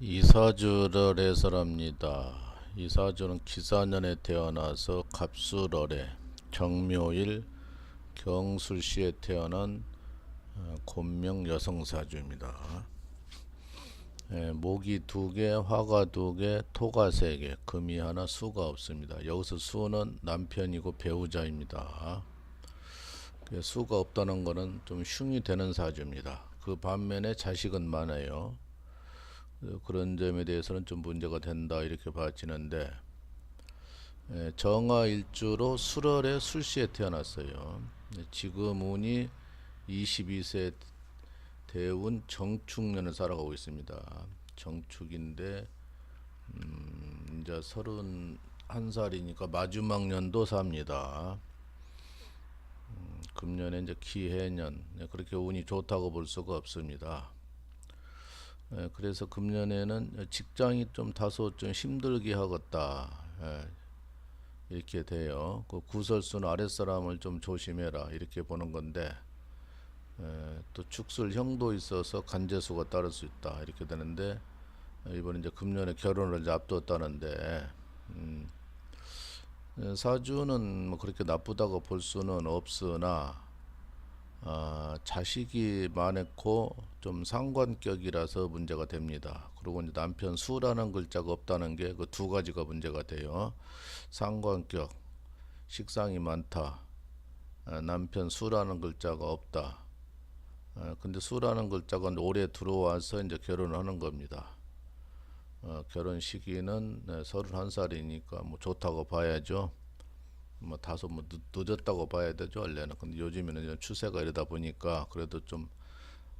이사주럴에서랍니다. 이사주는 기사년에 태어나서 갑수럴에 정묘일 경술시에 태어난 어, 곤명 여성사주입니다. 예, 목이 두 개, 화가 두 개, 토가 세 개, 금이 하나, 수가 없습니다. 여기서 수는 남편이고 배우자입니다. 그 수가 없다는 것은 좀 흉이 되는 사주입니다. 그 반면에 자식은 많아요. 어, 그런 점에 대해서는 좀 문제가 된다 이렇게 봐지는데 예, 정화일주로 술월의 술시에 태어났어요. 예, 지금 운이 22세 대운 정축년을 살아가고 있습니다. 정축인데 음, 이제 31살이니까 마지막 년도 삽니다. 음, 금년에 이제 기해년 예, 그렇게 운이 좋다고 볼 수가 없습니다. 예, 그래서 금년에는 직장이 좀 다소 좀 힘들게 하겠다. 예, 이렇게 돼요. 그 구설수는 아랫사람을 좀 조심해라. 이렇게 보는 건데, 예, 또 축술 형도 있어서 간제수가 따를 수 있다. 이렇게 되는데, 예, 이번에 이제 금년에 결혼을 이제 앞두었다는데, 음, 예, 사주는 뭐 그렇게 나쁘다고 볼 수는 없으나, 아, 자식이 많고 좀 상관격이라서 문제가 됩니다. 그리고 이제 남편 수라는 글자가 없다는 게 그 두 가지가 문제가 돼요. 상관격, 식상이 많다. 아, 남편 수라는 글자가 없다. 아, 근데 수라는 글자가 올해 들어와서 이제 결혼을 하는 겁니다. 어, 결혼 시기는 네, 31살이니까 뭐 좋다고 봐야죠. 뭐 다소 뭐 늦, 늦었다고 봐야 되죠 원래는. 근데 요즘에는 추세가 이러다 보니까 그래도 좀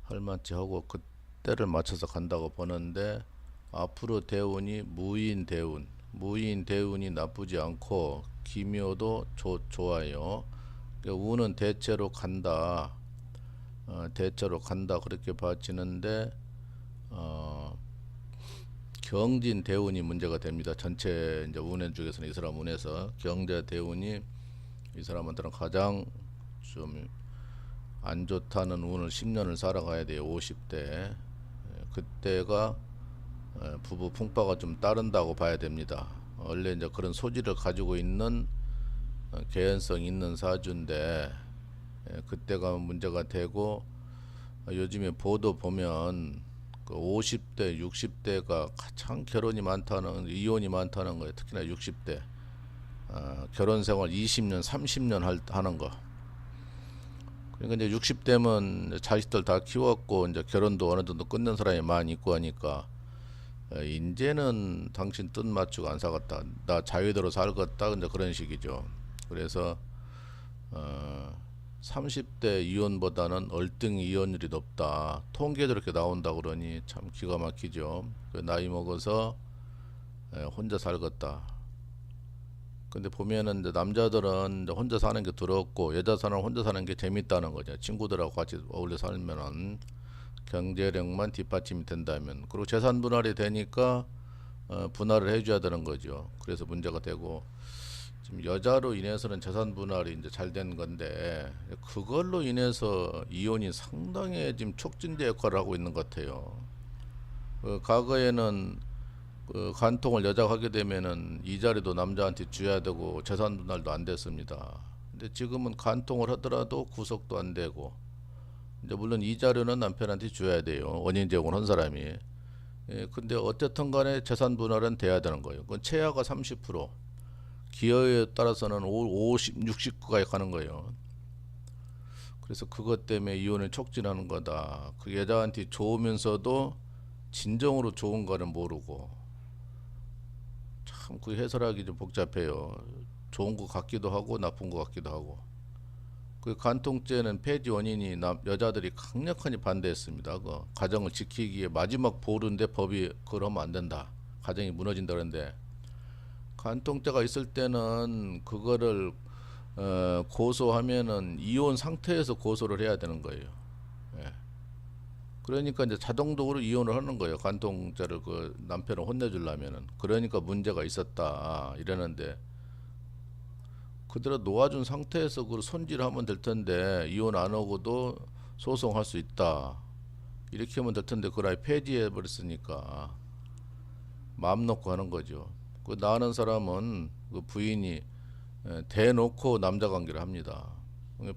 할만치 하고 그때를 맞춰서 간다고 보는데 앞으로 대운이 무인 대운 무인 대운이 나쁘지 않고 기묘도 좋 좋아요. 그러니까 운은 대체로 간다. 어, 대체로 간다 그렇게 봐지는데 어, 경진 대운이 문제가 됩니다. 전체 이제 운행 중에서는 이 사람 운에서 경제 대운이 이 사람한테는 가장 좀 안 좋다는 운을 10년을 살아가야 돼요. 50대 그때가 에, 부부 풍파가 좀 따른다고 봐야 됩니다. 원래 이제 그런 소지를 가지고 있는 어, 개연성 있는 사주인데 에, 그때가 문제가 되고 어, 요즘에 보도 보면 그 50대, 60대가 가장 결혼이 많다는 이혼이 많다는 거예요. 특히나 60대 어, 결혼 생활 20년, 30년 할, 하는 거. 그러니까 이제 60대면 자식들 다 키웠고 이제 결혼도 어느 정도 끝낸 사람이 많이 있고 하니까 어, 이제는 당신 뜻 맞추고 안 사겠다. 나 자유대로 살겠다. 이제 그런 식이죠. 그래서 어, 30대 이혼보다는 얼등 이혼율이 높다. 통계도 이렇게 나온다 그러니 참 기가 막히죠. 그 나이 먹어서 에, 혼자 살겠다. 근데 보면은 남자들은 혼자 사는 게 두렵고 여자 사는 혼자 사는 게 재밌다는 거죠. 친구들하고 같이 어울려 살면은 경제력만 뒷받침이 된다면 그리고 재산 분할이 되니까 어, 분할을 해줘야 되는 거죠. 그래서 문제가 되고 지금 여자로 인해서는 재산 분할이 이제 잘 된 건데 그걸로 인해서 이혼이 상당히 지금 촉진제 역할을 하고 있는 것 같아요. 그 과거에는 그 간통을 여자가 하게 되면은 이 자리도 남자한테 줘야 되고 재산 분할도 안 됐습니다. 근데 지금은 간통을 하더라도 구속도 안 되고 이제 물론 이 자료는 남편한테 줘야 돼요. 원인 제공을 한 사람이. 예, 근데 어쨌든 간에 재산 분할은 돼야 되는 거예요. 그건 최하가 30%. 기여에 따라서는 50, 69까지 가는 거예요. 그래서 그것 때문에 이혼을 촉진하는 거다. 그 여자한테 좋으면서도 진정으로 좋은 거는 모르고 참 그 해설하기 좀 복잡해요. 좋은 거 같기도 하고 나쁜 거 같기도 하고. 그 간통죄는 폐지 원인이 남, 여자들이 강력하게 반대했습니다. 그 가정을 지키기에 마지막 보루인데 법이 그러면 안 된다. 가정이 무너진다 그러는데 간통죄가 있을 때는 그거를 어, 고소하면은 이혼 상태에서 고소를 해야 되는 거예요. 예. 그러니까 이제 자동적으로 이혼을 하는 거예요. 간통죄를 그 남편을 혼내주려면은 그러니까 문제가 있었다 이러는데 그대로 놓아준 상태에서 그걸 손질하면 될 텐데 이혼 안 하고도 소송할 수 있다 이렇게 하면 될 텐데 아예 폐지해 버렸으니까 마음 놓고 하는 거죠. 그 나는 사람은 그 부인이 에, 대놓고 남자 관계를 합니다.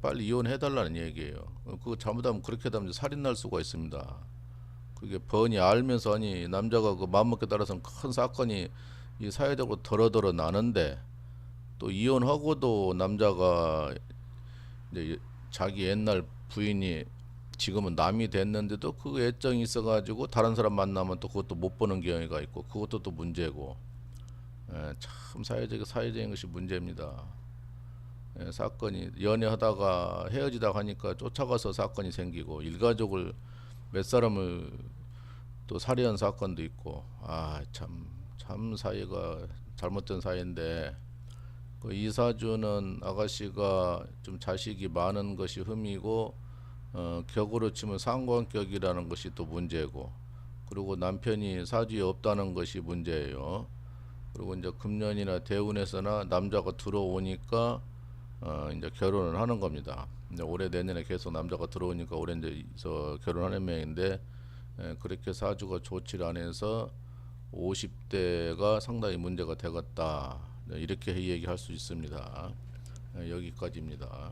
빨리 이혼해 달라는 얘기예요. 그거 잘못하면 그렇게 되면 살인 날 수가 있습니다. 그게 번이 알면서 아니 남자가 그 마음먹기에 따라서는 큰 사건이 이 사회적으로 더러더러 나는데 또 이혼하고도 남자가 이제 자기 옛날 부인이 지금은 남이 됐는데도 그 애정이 있어가지고 다른 사람 만나면 또 그것도 못 보는 경우가 있고 그것도 또 문제고 예, 참 사회적 사회적인 것이 문제입니다. 예, 사건이 연애하다가 헤어지다 하니까 쫓아가서 사건이 생기고 일가족을 몇 사람을 또 살해한 사건도 있고 아참참 사회가 잘못된 사회인데 그 이사주는 아가씨가 좀 자식이 많은 것이 흠이고 어, 격으로 치면 상관격이라는 것이 또 문제고 그리고 남편이 사주에 없다는 것이 문제예요. 그리고 이제 금년이나 대운에서나 남자가 들어오니까 어, 이제 결혼을 하는 겁니다. 이제 올해 내년에 계속 남자가 들어오니까 올해 이제 저 결혼하는 명인데 에, 그렇게 사주가 좋지를 않아서 50대가 상당히 문제가 되겠다 이렇게 얘기할 수 있습니다. 에, 여기까지입니다.